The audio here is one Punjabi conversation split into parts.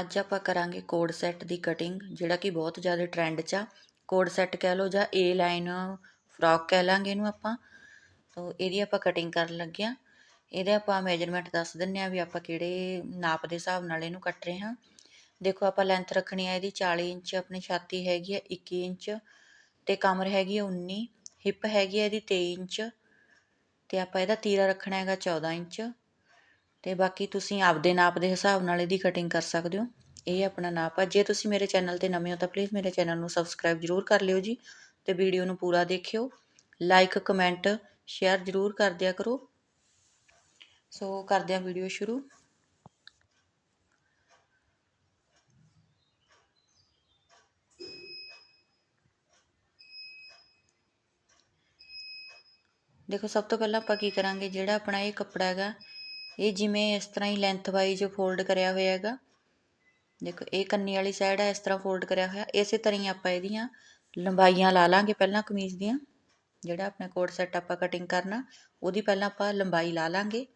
ਅੱਜ ਆਪਾਂ ਕਰਾਂਗੇ ਕੋਡ ਸੈੱਟ ਦੀ ਕਟਿੰਗ ਜਿਹੜਾ ਕਿ ਬਹੁਤ ਜ਼ਿਆਦਾ ਟ੍ਰੈਂਡ 'ਚ ਆ। ਕੋਡ ਸੈੱਟ ਕਹਿ ਲਓ ਜਾਂ ਏ ਲਾਈਨ ਫਰੋਕ ਕਹਿ ਲਾਂਗੇ ਇਹਨੂੰ ਆਪਾਂ। ਸੋ ਇਹਦੀ ਆਪਾਂ ਕਟਿੰਗ ਕਰਨ ਲੱਗੇ ਆ। ਇਹਦੇ ਆਪਾਂ ਮੈਜਰਮੈਂਟ ਦੱਸ ਦਿੰਨੇ ਆ ਵੀ ਆਪਾਂ ਕਿਹੜੇ ਨਾਪ ਦੇ ਹਿਸਾਬ ਨਾਲ ਇਹਨੂੰ ਕੱਟ ਰਹੇ ਹਾਂ ਦੇਖੋ, ਆਪਾਂ ਲੈਂਥ ਰੱਖਣੀ ਆ ਇਹਦੀ 40 ਇੰਚ ਆਪਣੀ ਛਾਤੀ ਹੈਗੀ ਆ 21 ਇੰਚ ਤੇ ਕਮਰ ਹੈਗੀ ਆ 19 ਹਿੱਪ ਹੈਗੀ ਆ ਇਹਦੀ 23 ਇੰਚ ਤੇ ਆਪਾਂ ਇਹਦਾ ਤੀਰਾ ਰੱਖਣਾ ਹੈਗਾ 14 ਇੰਚ। ਅਤੇ ਬਾਕੀ ਤੁਸੀਂ ਆਪਦੇ ਨਾਪ ਦੇ ਹਿਸਾਬ ਨਾਲ ਇਹਦੀ ਕਟਿੰਗ ਕਰ ਸਕਦੇ ਹੋ। ਇਹ ਆਪਣਾ ਨਾਪ ਆ। ਜੇ ਤੁਸੀਂ ਮੇਰੇ ਚੈਨਲ ਤੇ ਨਵੇਂ ਹੋ ਤਾਂ ਪਲੀਜ਼ ਮੇਰੇ ਚੈਨਲ ਨੂੰ ਸਬਸਕ੍ਰਾਈਬ ਜ਼ਰੂਰ ਕਰ ਲਿਓ ਜੀ ਅਤੇ ਵੀਡੀਓ ਨੂੰ ਪੂਰਾ ਦੇਖਿਓ। ਲਾਈਕ ਕਮੈਂਟ ਸ਼ੇਅਰ ਜ਼ਰੂਰ ਕਰ ਦਿਆ ਕਰੋ। ਸੋ ਕਰਦੇ ਹਾਂ ਵੀਡੀਓ ਸ਼ੁਰੂ। ਦੇਖੋ, ਸਭ ਤੋਂ ਪਹਿਲਾਂ ਆਪਾਂ ਕੀ ਕਰਾਂਗੇ? ਜਿਹੜਾ ਆਪਣਾ ਇਹ ਕੱਪੜਾ ਹੈਗਾ ਇਹ ਜਿਵੇਂ ਇਸ ਤਰ੍ਹਾਂ ਹੀ ਲੈਂਥ ਵਾਈਜ਼ ਫੋਲਡ ਕਰਿਆ ਹੋਇਆ ਹੈਗਾ। ਦੇਖੋ, ਇਹ ਕੰਨੀ ਵਾਲੀ ਸਾਈਡ ਹੈ ਇਸ ਤਰ੍ਹਾਂ ਫੋਲਡ ਕਰਿਆ ਹੋਇਆ। ਇਸੇ ਤਰ੍ਹਾਂ ਹੀ ਆਪਾਂ ਇਹਦੀਆਂ ਲੰਬਾਈਆਂ ਲਾ ਲਾਂਗੇ ਪਹਿਲਾਂ ਕਮੀਜ਼ ਦੀਆਂ, ਜਿਹੜਾ ਆਪਣਾ ਕੋਟ ਸੈੱਟ ਆਪਾਂ ਕਟਿੰਗ ਕਰਨਾ, ਉਹਦੀ ਪਹਿਲਾਂ ਆਪਾਂ ਲੰਬਾਈ ਲਾ ਲਾਂਗੇ।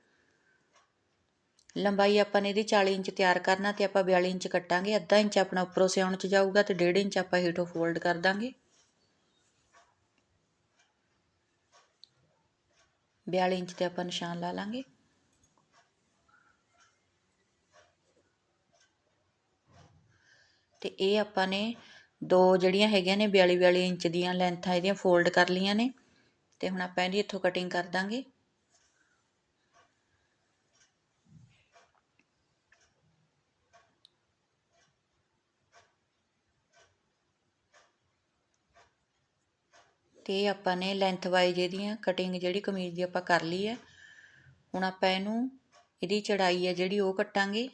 ਲੰਬਾਈ ਆਪਾਂ ਨੇ ਇਹਦੀ 40 ਇੰਚ ਤਿਆਰ ਕਰਨਾ ਤੇ ਆਪਾਂ 42 ਇੰਚ ਕੱਟਾਂਗੇ। ਅੱਧਾ ਇੰਚ ਆਪਣਾ ਉੱਪਰੋਂ ਸਿਉਣ ਚ ਜਾਊਗਾ ਤੇ 1.5 ਇੰਚ ਆਪਾਂ ਹੇਠੋਂ ਫੋਲਡ ਕਰ ਦਾਂਗੇ। 42 ਇੰਚ ਤੇ ਆਪਾਂ ਨਿਸ਼ਾਨ ਲਾ ਲਾਂਗੇ ਤੇ ਇਹ ਆਪਾਂ ਨੇ ਦੋ ਜਿਹੜੀਆਂ ਹੈਗੀਆਂ ਨੇ 42 42 ਇੰਚ ਦੀਆਂ ਲੈਂਥਾਂ ਇਹਦੀਆਂ ਫੋਲਡ ਕਰ ਲਈਆਂ ਨੇ ਤੇ ਹੁਣ ਆਪਾਂ ਇਹਦੀ ਇੱਥੋਂ ਕਟਿੰਗ ਕਰ ਦਾਂਗੇ। ਤੇ ਆਪਾਂ ਨੇ ਲੈਂਥ ਵਾਈਜ਼ ਇਹਦੀਆਂ ਕਟਿੰਗ ਜਿਹੜੀ ਕਮੀਜ਼ ਦੀ ਆਪਾਂ ਕਰ ਲਈ ਹੈ। ਹੁਣ ਆਪਾਂ ਇਹਨੂੰ ਇਹਦੀ ਚੜਾਈ ਹੈ ਜਿਹੜੀ ਉਹ ਕੱਟਾਂਗੇ।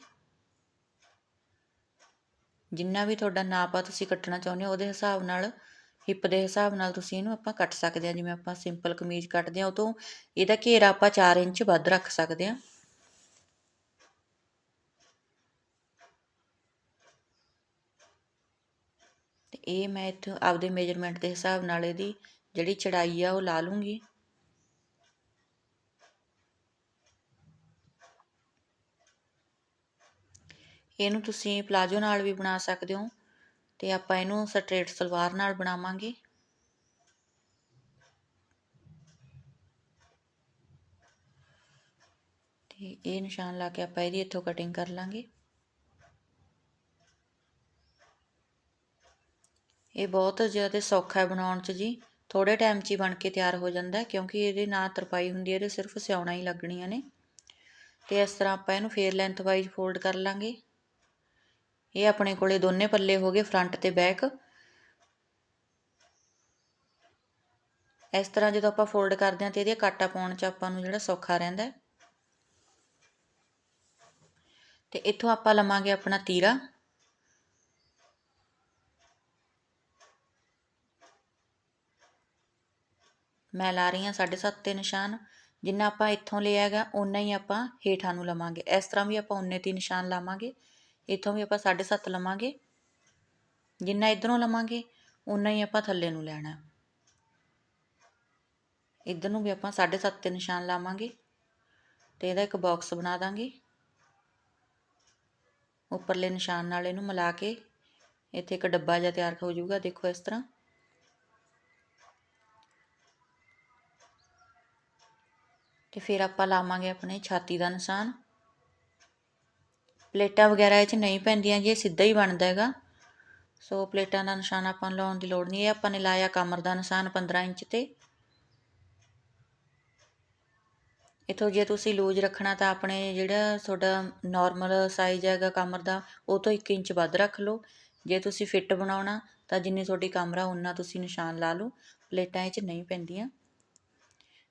ਜਿੰਨਾ ਵੀ ਤੁਹਾਡਾ ਨਾਪ ਆ ਤੁਸੀਂ ਕੱਟਣਾ ਚਾਹੁੰਦੇ ਹੋ, ਉਹਦੇ ਹਿਸਾਬ ਨਾਲ, ਹਿੱਪ ਦੇ ਹਿਸਾਬ ਨਾਲ ਤੁਸੀਂ ਇਹਨੂੰ ਆਪਾਂ ਕੱਟ ਸਕਦੇ ਹਾਂ, ਜਿਵੇਂ ਆਪਾਂ ਸਿੰਪਲ ਕਮੀਜ਼ ਕੱਟਦੇ ਹਾਂ, ਉਹ ਤੋਂ ਇਹਦਾ ਘੇਰਾ ਆਪਾਂ 4 ਇੰਚ ਵੱਧ ਰੱਖ ਸਕਦੇ ਹਾਂ। ਤੇ ਇਹ ਮੈਂ ਇੱਥੋਂ ਆਪਦੇ ਮੇਜਰਮੈਂਟ ਦੇ ਹਿਸਾਬ ਨਾਲ ਇਹਦੀ ਜਿਹੜੀ ਚੜਾਈ ਆ, ਉਹ ਲਾ ਲੂੰਗੀ। ਇਹਨੂੰ ਤੁਸੀਂ ਪਲਾਜੋ ਨਾਲ ਵੀ ਬਣਾ ਸਕਦੇ ਹੋ ਤੇ ਆਪਾਂ ਇਹਨੂੰ ਸਟ੍ਰੇਟ ਸਲਵਾਰ ਨਾਲ ਬਣਾਵਾਂਗੇ। ਤੇ ਇਹ ਨਿਸ਼ਾਨ ਲਾ ਕੇ ਆਪਾਂ ਇਹਦੀ ਇੱਥੋਂ ਕਟਿੰਗ ਕਰ ਲਾਂਗੇ। ਇਹ ਬਹੁਤ ਜ਼ਿਆਦਾ ਸੌਖਾ ਹੈ ਬਣਾਉਣ 'ਚ ਜੀ। ਥੋੜੇ ਟਾਈਮ 'ਚ ਹੀ ਬਣ ਕੇ ਤਿਆਰ ਹੋ ਜਾਂਦਾ ਕਿਉਂਕਿ ਇਹਦੇ ਨਾ ਤਰਪਾਈ ਹੁੰਦੀ ਹੈ, ਇਹਦੇ ਸਿਰਫ ਸਿਉਣਾ ਹੀ ਲੱਗਣੀਆਂ ਨੇ। ਤੇ ਇਸ ਤਰ੍ਹਾਂ ਆਪਾਂ ਇਹਨੂੰ ਫੇਰ ਲੈਂਥ ਵਾਈਜ਼ ਫੋਲਡ ਕਰ ਲਾਂਗੇ। ਇਹ ਆਪਣੇ ਕੋਲੇ ਦੋਨੇ ਪੱਲੇ ਹੋ ਗਏ ਫਰੰਟ ਤੇ ਬੈਕ ਇਸ ਤਰ੍ਹਾਂ ਜਦੋਂ ਆਪਾਂ ਫੋਲਡ ਕਰਦੇ ਹਾਂ ਤੇ ਇਹਦੇ ਕਾਟਾ ਪਾਉਣ 'ਚ ਆਪਾਂ ਨੂੰ ਜਿਹੜਾ ਸੌਖਾ ਰਹਿੰਦਾ ਤੇ ਇੱਥੋਂ ਆਪਾਂ ਲਵਾਂਗੇ ਆਪਣਾ ਤੀਰਾ। ਮੈਂ ਲਾ ਰਹੀ ਹਾਂ 7.5 ਤੇ ਨਿਸ਼ਾਨ। ਜਿੰਨਾ ਆਪਾਂ ਇੱਥੋਂ ਲਿਆ ਹੈਗਾ ਉਨਾ ਹੀ ਆਪਾਂ ਹੇਠਾਂ ਨੂੰ ਲਵਾਂਗੇ। ਇਸ ਤਰ੍ਹਾਂ ਵੀ ਆਪਾਂ ਉਨੇ ਤੇ ਨਿਸ਼ਾਨ ਲਾਵਾਂਗੇ। ਇੱਥੋਂ ਵੀ ਆਪਾਂ 7.5 ਲਵਾਂਗੇ। ਜਿੰਨਾ ਇਧਰੋਂ ਲਵਾਂਗੇ ਉਨਾ ਹੀ ਆਪਾਂ ਥੱਲੇ ਨੂੰ ਲੈਣਾ। ਇਧਰ ਨੂੰ ਵੀ ਆਪਾਂ 7.5 ਤੇ ਨਿਸ਼ਾਨ ਲਾਵਾਂਗੇ ਤੇ ਇਹਦਾ ਇੱਕ ਬਾਕਸ ਬਣਾ ਦਾਂਗੇ। ਉੱਪਰਲੇ ਨਿਸ਼ਾਨ ਨਾਲ ਇਹਨੂੰ ਮਿਲਾ ਕੇ ਇੱਥੇ ਇੱਕ ਡੱਬਾ ਜਿਹਾ ਤਿਆਰ ਹੋ ਜਾਊਗਾ, ਦੇਖੋ ਇਸ ਤਰ੍ਹਾਂ। ਤੇ ਫਿਰ ਆਪਾਂ ਲਾਵਾਂਗੇ ਆਪਣੇ ਛਾਤੀ ਦਾ ਨਿਸ਼ਾਨ। ਪਲੇਟਾਂ ਵਗੈਰਾ ਇਹ 'ਚ ਨਹੀਂ ਪੈਂਦੀਆਂ ਜੀ, ਇਹ ਸਿੱਧਾ ਹੀ ਬਣਦਾ ਹੈਗਾ। ਸੋ ਪਲੇਟਾਂ ਦਾ ਨਿਸ਼ਾਨ ਆਪਾਂ ਨੂੰ ਲਾਉਣ ਦੀ ਲੋੜ ਨਹੀਂ, ਇਹ ਆਪਾਂ ਨੇ ਲਾਇਆ ਕਮਰ ਦਾ ਨਿਸ਼ਾਨ 15 ਇੰਚ ਤੇ। ਇਥੋਂ ਜੇ ਤੁਸੀਂ ਲੂਜ ਰੱਖਣਾ ਤਾਂ ਆਪਣੇ ਜਿਹੜਾ ਤੁਹਾਡਾ ਨਾਰਮਲ ਸਾਈਜ਼ ਹੈਗਾ ਕਮਰ ਦਾ, ਉਹ ਤੋਂ 1 ਇੰਚ ਵੱਧ ਰੱਖ ਲਓ। ਜੇ ਤੁਸੀਂ ਫਿੱਟ ਬਣਾਉਣਾ ਤਾਂ ਜਿੰਨੀ ਤੁਹਾਡੀ ਕਮਰ ਆ ਉਨਾ ਤੁਸੀਂ ਨਿਸ਼ਾਨ ਲਾ ਲਓ। ਪਲੇਟਾਂ ਇਹ 'ਚ ਨਹੀਂ ਪੈਂਦੀਆਂ।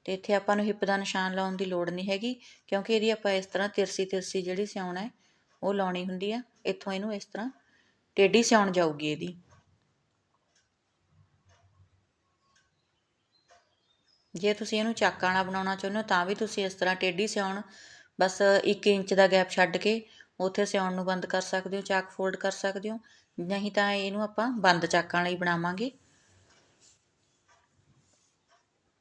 ਤੇ ਇੱਥੇ ਆਪਾਂ ਨੂੰ ਹਿੱਪ ਦਾ ਨਿਸ਼ਾਨ ਲਾਉਣ ਦੀ ਲੋੜ ਨਹੀਂ ਹੈਗੀ, ਕਿਉਂਕਿ ਇਹਦੀ ਆਪਾਂ ਇਸ ਤਰ੍ਹਾਂ ਤਿਰਸੀ ਤਿਰਸੀ ਜਿਹੜੀ ਸਿਆਉਣਾ ਹੈ ਉਹ ਲਾਉਣੀ ਹੁੰਦੀ ਆ, ਇੱਥੋਂ ਇਹਨੂੰ ਇਸ ਤਰ੍ਹਾਂ ਟੇਢੀ ਸਿਉਣ ਜਾਊਗੀ ਇਹਦੀ। ਜੇ ਤੁਸੀਂ ਇਹਨੂੰ ਚਾਕਾਂ ਵਾਲਾ ਬਣਾਉਣਾ ਚਾਹੁੰਦੇ ਹੋ, ਤਾਂ ਵੀ ਤੁਸੀਂ ਇਸ ਤਰ੍ਹਾਂ ਟੇਢੀ ਸਿਉਣ, ਬਸ 1 ਇੰਚ ਦਾ ਗੈਪ ਛੱਡ ਕੇ ਉੱਥੇ ਸਿਉਣ ਨੂੰ ਬੰਦ ਕਰ ਸਕਦੇ ਹੋ, ਚਾਕ ਫੋਲਡ ਕਰ ਸਕਦੇ ਹੋ, ਨਹੀਂ ਤਾਂ ਇਹਨੂੰ ਆਪਾਂ ਬੰਦ ਚਾਕਾਂ ਲਈ ਬਣਾਵਾਂਗੇ।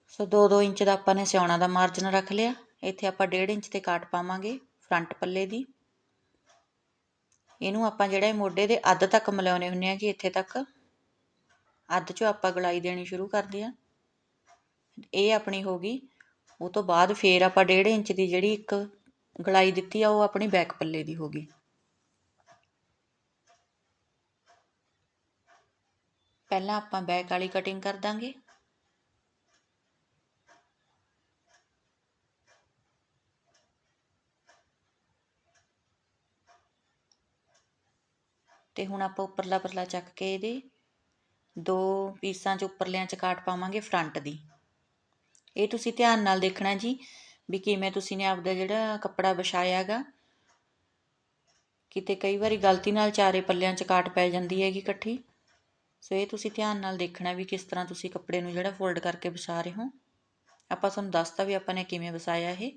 ਸੋ 2-2 ਇੰਚ ਦਾ ਆਪਾਂ ਨੇ ਸਿਉਣਾ ਦਾ ਮਾਰਜਨ ਰੱਖ ਲਿਆ, ਇੱਥੇ ਆਪਾਂ 1.5 ਇੰਚ ਤੇ ਕਾਟ ਪਾਵਾਂਗੇ ਫਰੰਟ ਪੱਲੇ ਦੀ। ਇਹਨੂੰ ਆਪਾਂ ਜਿਹੜਾ ਮੋਢੇ ਦੇ ਅੱਧ ਤੱਕ ਮਿਲਾਉਣੇ ਹੁੰਦੇ ਹਾਂ ਜੀ, ਇੱਥੇ ਤੱਕ। ਅੱਧ ਚੋਂ ਆਪਾਂ ਗਲਾਈ ਦੇਣੀ ਸ਼ੁਰੂ ਕਰਦੇ ਹਾਂ। ਇਹ ਆਪਣੀ ਹੋ ਗਈ। ਉਹ ਤੋਂ ਬਾਅਦ ਫੇਰ ਆਪਾਂ 1.5 ਇੰਚ ਦੀ ਜਿਹੜੀ ਇੱਕ ਗਲਾਈ ਦਿੱਤੀ ਆ, ਉਹ ਆਪਣੀ ਬੈਕ ਪੱਲੇ ਦੀ ਹੋ ਗਈ। ਪਹਿਲਾਂ ਆਪਾਂ ਬੈਕ ਵਾਲੀ ਕਟਿੰਗ ਕਰ ਦਾਂਗੇ। ਅਤੇ ਹੁਣ ਆਪਾਂ ਉੱਪਰਲਾ ਪਰਲਾ ਚੱਕ ਕੇ ਇਹਦੇ ਦੋ ਪੀਸਾਂ 'ਚ ਉੱਪਰਲਿਆਂ 'ਚ ਕਾਟ ਪਾਵਾਂਗੇ ਫਰੰਟ ਦੀ। ਇਹ ਤੁਸੀਂ ਧਿਆਨ ਨਾਲ ਦੇਖਣਾ ਜੀ ਵੀ ਕਿਵੇਂ ਤੁਸੀਂ ਨੇ ਆਪਦਾ ਜਿਹੜਾ ਕੱਪੜਾ ਵਿਛਾਇਆ ਹੈਗਾ ਕਿਤੇ ਕਈ ਵਾਰੀ ਗਲਤੀ ਨਾਲ ਚਾਰੇ ਪੱਲਿਆਂ 'ਚ ਕਾਟ ਪੈ ਜਾਂਦੀ ਹੈਗੀ ਇਕੱਠੀ। ਸੋ ਇਹ ਤੁਸੀਂ ਧਿਆਨ ਨਾਲ ਦੇਖਣਾ ਵੀ ਕਿਸ ਤਰ੍ਹਾਂ ਤੁਸੀਂ ਕੱਪੜੇ ਨੂੰ ਜਿਹੜਾ ਫੋਲਡ ਕਰਕੇ ਵਿਛਾ ਰਹੇ ਹੋ। ਆਪਾਂ ਤੁਹਾਨੂੰ ਦੱਸਤਾ ਵੀ ਆਪਾਂ ਨੇ ਕਿਵੇਂ ਵਿਛਾਇਆ ਇਹ।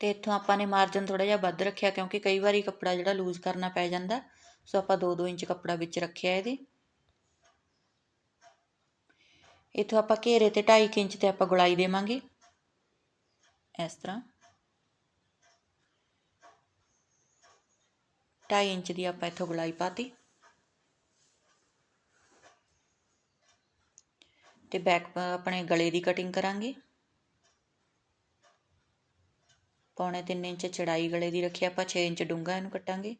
ਅਤੇ ਇੱਥੋਂ ਆਪਾਂ ਨੇ ਮਾਰਜਨ ਥੋੜ੍ਹਾ ਜਿਹਾ ਵੱਧ ਰੱਖਿਆ ਕਿਉਂਕਿ ਕਈ ਵਾਰੀ ਕੱਪੜਾ ਜਿਹੜਾ ਲੂਜ਼ ਕਰਨਾ ਪੈ ਜਾਂਦਾ, ਸੋ ਆਪਾਂ 2-2 ਇੰਚ ਕੱਪੜਾ ਵਿੱਚ ਰੱਖਿਆ ਇਹਦੇ। ਇੱਥੋਂ ਆਪਾਂ ਘੇਰੇ ਤੇ 2.5 ਇੰਚ ਤੇ ਆਪਾਂ ਗੁਲਾਈ ਦੇਵਾਂਗੇ। ਇਸ ਤਰ੍ਹਾਂ। 2.5 ਇੰਚ ਦੀ ਆਪਾਂ ਇੱਥੋਂ ਗੁਲਾਈ ਪਾਤੀ। ਤੇ ਬੈਕ ਆਪਣੇ ਗਲੇ ਦੀ ਕਟਿੰਗ ਕਰਾਂਗੇ। ਪੌਣੇ 3 ਇੰਚ ਚੜਾਈ ਗਲੇ ਦੀ ਰੱਖੀ, ਆਪਾਂ 6 ਇੰਚ ਡੂੰਘਾ ਇਹਨੂੰ ਕੱਟਾਂਗੇ।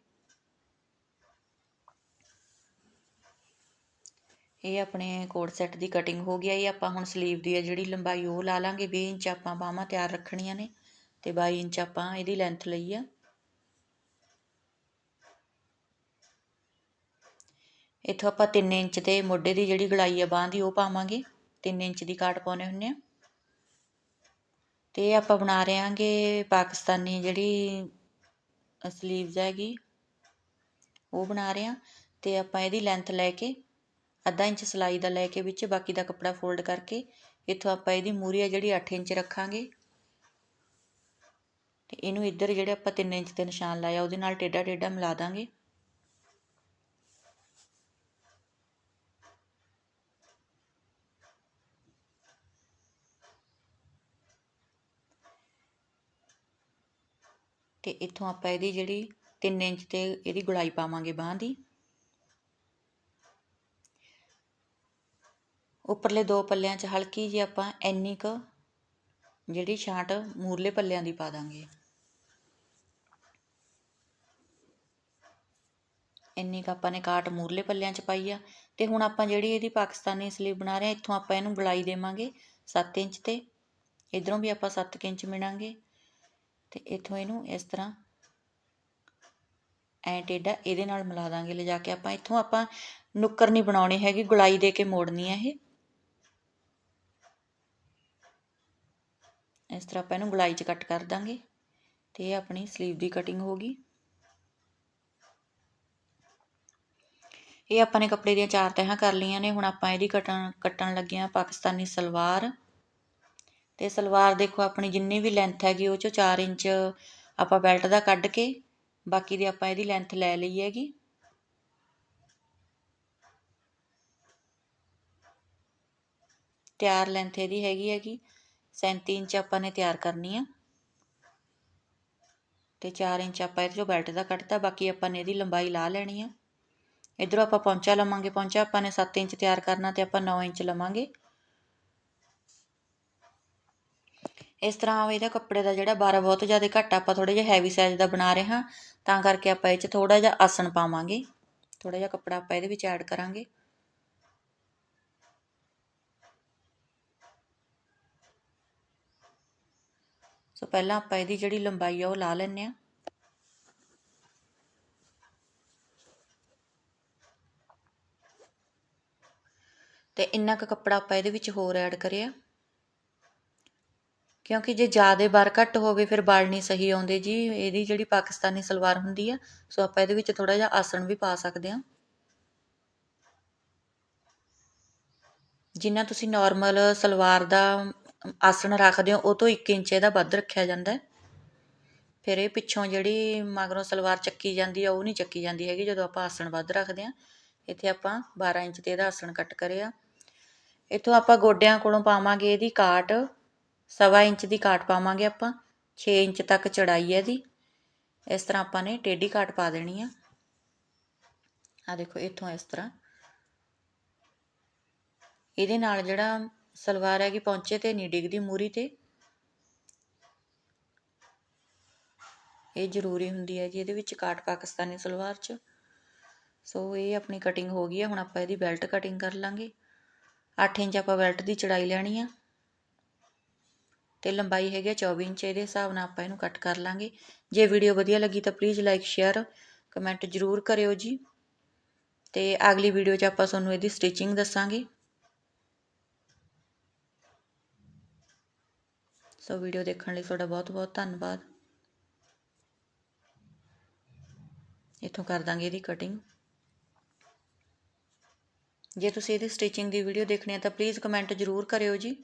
ਇਹ ਆਪਣੇ ਕੋਡ ਸੈੱਟ ਦੀ ਕਟਿੰਗ ਹੋ ਗਿਆ, ਇਹ ਆਪਾਂ ਹੁਣ ਸਲੀਵ ਦੀ ਹੈ, ਜਿਹੜੀ ਲੰਬਾਈ ਉਹ ਲਾ ਲਾਂਗੇ 20 ਇੰਚ ਆਪਾਂ ਬਾਹਾਂ ਤਿਆਰ ਰੱਖਣੀਆਂ ਨੇ, ਤੇ 22 ਇੰਚ ਆਪਾਂ ਇਹਦੀ ਲੈਂਥ ਲਈ ਆ। ਇੱਥੋਂ ਆਪਾਂ 3 ਇੰਚ ਤੇ ਮੋਢੇ ਦੀ ਜਿਹੜੀ ਗਲਾਈ ਆ, ਬਾਹਾਂ ਦੀ, ਉਹ ਪਾਵਾਂਗੇ। 3 ਇੰਚ ਦੀ ਕਾਟ ਪਾਉਨੇ ਹੁੰਨੇ ਆ। ਅਤੇ ਆਪਾਂ ਬਣਾ ਰਹੇ ਆਂਗੇ ਪਾਕਿਸਤਾਨੀ ਜਿਹੜੀ ਸਲੀਵਜ਼ ਹੈਗੀ, ਉਹ ਬਣਾ ਰਹੇ ਹਾਂ ਅਤੇ ਆਪਾਂ ਇਹਦੀ ਲੈਂਥ ਲੈ ਕੇ ਅੱਧਾ ਇੰਚ ਸਿਲਾਈ ਦਾ ਲੈ ਕੇ ਵਿੱਚ ਬਾਕੀ ਦਾ ਕੱਪੜਾ ਫੋਲਡ ਕਰਕੇ ਇੱਥੋਂ ਆਪਾਂ ਇਹਦੀ ਮੂਰੀ ਆ ਜਿਹੜੀ 8 ਇੰਚ ਰੱਖਾਂਗੇ। ਅਤੇ ਇਹਨੂੰ ਇੱਧਰ ਜਿਹੜੇ ਆਪਾਂ 3 ਇੰਚ ਤੇ ਨਿਸ਼ਾਨ ਲਾਇਆ, ਉਹਦੇ ਨਾਲ ਟੇਢਾ ਟੇਢਾ ਮਿਲਾ ਦਾਂਗੇ। ਅਤੇ ਇੱਥੋਂ ਆਪਾਂ ਇਹਦੀ ਜਿਹੜੀ 3 ਇੰਚ ਤੇ ਇਹਦੀ ਗੁਲਾਈ ਪਾਵਾਂਗੇ ਬਾਹਾਂ ਦੀ। ਉੱਪਰਲੇ ਦੋ ਪੱਲਿਆਂ 'ਚ ਹਲਕੀ ਜਿਹੀ ਆਪਾਂ ਇੰਨੀ ਕੁ ਜਿਹੜੀ ਛਾਂਟ ਮੂਰਲੇ ਪੱਲਿਆਂ ਦੀ ਪਾ ਦਾਂਗੇ। ਇੰਨੀ ਕੁ ਆਪਾਂ ਨੇ ਕਾਟ ਮੂਰਲੇ ਪੱਲਿਆਂ 'ਚ ਪਾਈ ਆ ਤੇ ਹੁਣ ਆਪਾਂ ਜਿਹੜੀ ਇਹਦੀ ਪਾਕਿਸਤਾਨੀ ਸਲੀਵ ਬਣਾ ਰਹੇ ਆ ਇੱਥੋਂ ਆਪਾਂ ਇਹਨੂੰ ਗੁਲਾਈ ਦੇਵਾਂਗੇ 7 ਇੰਚ ਤੇ। ਇਧਰੋਂ ਵੀ ਆਪਾਂ 7 ਇੰਚ ਮਿਣਾਂਗੇ। ਅਤੇ ਇੱਥੋਂ ਇਹਨੂੰ ਇਸ ਤਰ੍ਹਾਂ ਐ ਟੇਡਾ ਇਹਦੇ ਨਾਲ ਮਿਲਾ ਦਾਂਗੇ, ਲਿਜਾ ਕੇ ਆਪਾਂ ਇੱਥੋਂ ਆਪਾਂ ਨੁੱਕਰ ਨਹੀਂ ਬਣਾਉਣੀ ਹੈਗੀ, ਗੁਲਾਈ ਦੇ ਕੇ ਮੋੜਨੀ ਹੈ ਇਹ। ਇਸ ਤਰ੍ਹਾਂ ਆਪਾਂ ਇਹਨੂੰ ਗੁਲਾਈ 'ਚ ਕੱਟ ਕਰ ਦਾਂਗੇ ਤੇ ਇਹ ਆਪਣੀ ਸਲੀਵ ਦੀ ਕਟਿੰਗ ਹੋ ਗਈ। ਇਹ ਆਪਾਂ ਨੇ ਕੱਪੜੇ ਦੀਆਂ ਚਾਰ ਤਹਿਾਂ ਕਰ ਲਈਆਂ ਨੇ, ਹੁਣ ਆਪਾਂ ਇਹਦੀ ਕਟਣ ਕੱਟਣ ਲੱਗੇ ਆ ਪਾਕਿਸਤਾਨੀ ਸਲਵਾਰ। ਅਤੇ ਸਲਵਾਰ ਦੇਖੋ ਆਪਣੀ ਜਿੰਨੀ ਵੀ ਲੈਂਥ ਹੈਗੀ ਉਹ ਚੋਂ ਚਾਰ ਇੰਚ ਆਪਾਂ ਬੈਲਟ ਦਾ ਕੱਢ ਕੇ, ਬਾਕੀ ਦੀ ਆਪਾਂ ਇਹਦੀ ਲੈਂਥ ਲੈ ਲਈ ਹੈਗੀ। ਤਿਆਰ ਲੈਂਥ ਇਹਦੀ ਹੈਗੀ ਹੈਗੀ 37 ਇੰਚ ਆਪਾਂ ਨੇ ਤਿਆਰ ਕਰਨੀ ਆ। ਤੇ 4 ਇੰਚ ਆਪਾਂ ਇਹਦੇ ਚੋਂ ਬੈਲਟ ਦਾ ਕੱਢਤਾ, ਬਾਕੀ ਆਪਾਂ ਨੇ ਇਹਦੀ ਲੰਬਾਈ ਲਾ ਲੈਣੀ ਆ। ਇਧਰੋਂ ਆਪਾਂ ਪੌਂਚਾ ਲਵਾਂਗੇ, ਪੌਂਚਾ ਆਪਾਂ ਨੇ 7 ਇੰਚ ਤਿਆਰ ਕਰਨਾ ਤੇ ਆਪਾਂ 9 ਇੰਚ ਲਵਾਂਗੇ। ਇਸ ਤਰ੍ਹਾਂ ਇਹਦਾ ਕੱਪੜੇ ਦਾ ਜਿਹੜਾ ਬਾਰਾ ਬਹੁਤ ਜ਼ਿਆਦਾ ਘੱਟ ਆਪਾਂ ਥੋੜ੍ਹਾ ਜਿਹਾ ਹੈਵੀ ਸਾਈਜ਼ ਦਾ ਬਣਾ ਰਹੇ ਹਾਂ, ਤਾਂ ਕਰਕੇ ਆਪਾਂ ਇਹ 'ਚ ਥੋੜ੍ਹਾ ਜਿਹਾ ਆਸਣ ਪਾਵਾਂਗੇ। ਥੋੜ੍ਹਾ ਜਿਹਾ ਕੱਪੜਾ ਆਪਾਂ ਇਹਦੇ ਵਿੱਚ ਐਡ ਕਰਾਂਗੇ। ਸੋ ਪਹਿਲਾਂ ਆਪਾਂ ਇਹਦੀ ਜਿਹੜੀ ਲੰਬਾਈ ਆ, ਉਹ ਲਾ ਲੈਂਦੇ ਆ ਤੇ ਇੰਨਾ ਕੁ ਕੱਪੜਾ ਆਪਾਂ ਇਹਦੇ ਵਿੱਚ ਹੋਰ ਐਡ ਕਰਿਆ। ਕਿਉਂਕਿ ਜੇ ਜ਼ਿਆਦਾ ਵਾਰ ਘੱਟ ਹੋਵੇ, ਫਿਰ ਬਾਲ ਨਹੀਂ ਸਹੀ ਆਉਂਦੇ ਜੀ। ਇਹਦੀ ਜਿਹੜੀ ਪਾਕਿਸਤਾਨੀ ਸਲਵਾਰ ਹੁੰਦੀ ਆ, ਸੋ ਆਪਾਂ ਇਹਦੇ ਵਿੱਚ ਥੋੜ੍ਹਾ ਜਿਹਾ ਆਸਣ ਵੀ ਪਾ ਸਕਦੇ ਹਾਂ। ਜਿੰਨਾ ਤੁਸੀਂ ਨਾਰਮਲ ਸਲਵਾਰ ਦਾ ਆਸਣ ਰੱਖਦੇ ਹੋ, ਉਹ ਤੋਂ 1 ਇੰਚ ਇਹਦਾ ਵੱਧ ਰੱਖਿਆ ਜਾਂਦਾ ਫਿਰ ਇਹ ਪਿੱਛੋਂ ਜਿਹੜੀ ਮਗਰੋਂ ਸਲਵਾਰ ਚੱਕੀ ਜਾਂਦੀ ਆ, ਉਹ ਨਹੀਂ ਚੱਕੀ ਜਾਂਦੀ ਹੈਗੀ, ਜਦੋਂ ਆਪਾਂ ਆਸਣ ਵੱਧ ਰੱਖਦੇ ਆ ਇੱਥੇ ਆਪਾਂ 12 ਇੰਚ ਤੇ ਇਹਦਾ ਆਸਣ ਕੱਟ ਕਰਿਆ। ਇੱਥੋਂ ਆਪਾਂ ਗੋਡਿਆਂ ਕੋਲੋਂ ਪਾਵਾਂਗੇ ਇਹਦੀ ਕਾਟ। ਸਵਾ ਇੰਚ ਦੀ ਕਾਟ ਪਾਵਾਂਗੇ ਆਪਾਂ 6 ਇੰਚ ਤੱਕ ਚੜਾਈ ਹੈ ਦੀ ਇਸ ਤਰ੍ਹਾਂ ਆਪਾਂ ਨੇ ਟੇਢੀ ਕਾਟ ਪਾ ਦੇਣੀ ਆ। ਆ ਦੇਖੋ, ਇੱਥੋਂ ਇਸ ਤਰ੍ਹਾਂ। ਇਹਦੇ ਨਾਲ ਜਿਹੜਾ ਸਲਵਾਰ ਹੈਗੀ ਪਹੁੰਚੇ ਤੇ, ਨਹੀਂ ਡਿੱਗਦੀ ਮੂਰੀ ਤੇ। ਇਹ ਜ਼ਰੂਰੀ ਹੁੰਦੀ ਹੈ ਜੀ, ਇਹਦੇ ਵਿੱਚ ਕਾਟ ਪਾਕਿਸਤਾਨੀ ਸਲਵਾਰ 'ਚ। ਸੋ ਇਹ ਆਪਣੀ ਕਟਿੰਗ ਹੋ ਗਈ ਹੈ, ਹੁਣ ਆਪਾਂ ਇਹਦੀ ਬੈਲਟ ਕਟਿੰਗ ਕਰ ਲਾਂਗੇ। 8 ਇੰਚ ਆਪਾਂ ਬੈਲਟ ਦੀ ਚੜਾਈ ਲੈਣੀ ਆ। ਅਤੇ ਲੰਬਾਈ ਹੈਗੀ 24 ਇੰਚ, ਇਹਦੇ ਹਿਸਾਬ ਨਾਲ ਆਪਾਂ ਇਹਨੂੰ ਕੱਟ ਕਰ ਲਾਂਗੇ। ਜੇ ਵੀਡੀਓ ਵਧੀਆ ਲੱਗੀ ਤਾਂ ਪਲੀਜ਼ ਲਾਈਕ ਸ਼ੇਅਰ ਕਮੈਂਟ ਜ਼ਰੂਰ ਕਰਿਓ ਜੀ। ਤੇ ਅਗਲੀ ਵੀਡੀਓ 'ਚ ਆਪਾਂ ਤੁਹਾਨੂੰ ਇਹਦੀ ਸਟਿਚਿੰਗ ਦੱਸਾਂਗੇ। ਸੋ ਵੀਡੀਓ ਦੇਖਣ ਲਈ ਤੁਹਾਡਾ ਬਹੁਤ ਬਹੁਤ ਧੰਨਵਾਦ। ਇੱਥੋਂ ਕਰ ਦਾਂਗੇ ਇਹਦੀ ਕਟਿੰਗ ਜੇ ਤੁਸੀਂ ਇਹਦੀ ਸਟਿਚਿੰਗ ਦੀ ਵੀਡੀਓ ਦੇਖਣੀ ਹੈ ਤਾਂ ਪਲੀਜ਼ ਕਮੈਂਟ ਜ਼ਰੂਰ ਕਰਿਓ ਜੀ।